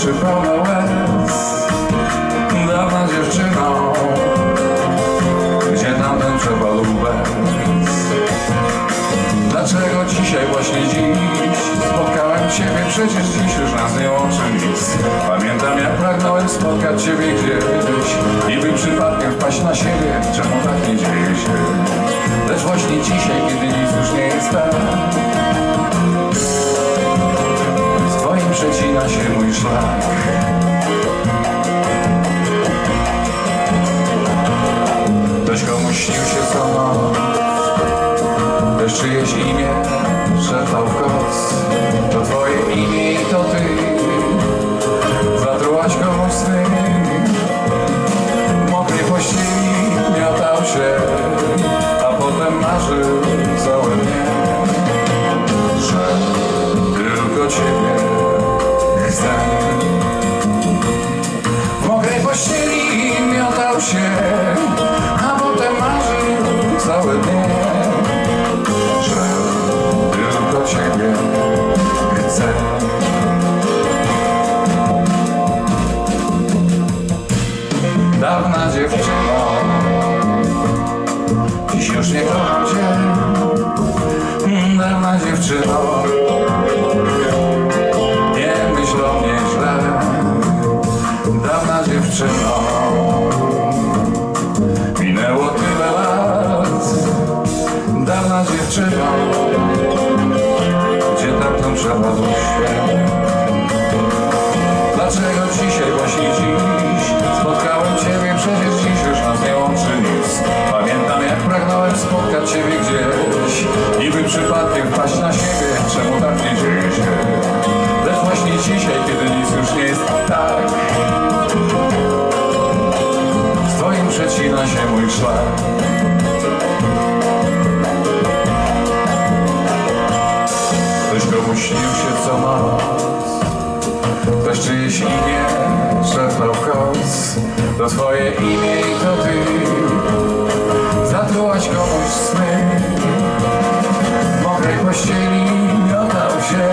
oczy pełne łez Dawna dziewczyno Gdzie tamten przepadł bez? Dlaczego dzisiaj, właśnie dziś Spotkałem Ciebie, przecież dziś już nas nie łączy nic Pamiętam jak pragnąłem spotkać Ciebie gdzieś Śnił się co noc Lecz czyjeś imię szeptał w dziewczyno, nie myśl o mnie źle. Dawna dziewczyno, minęło tyle lat. Dawna dziewczyno. Gdzie tamten przepadł świat Dlaczego dzisiaj, właśnie dziś? Spotkałem Ciebie, przecież dziś już nas nie łączy nic. Pamiętam jak pragnąłem spotkać Ciebie gdzieś śnił się co noc Ktoś czyjeś imię szepnął kos To twoje imię i to ty. Zatrułaś komuś sny. W mokrej pościeli miotał się.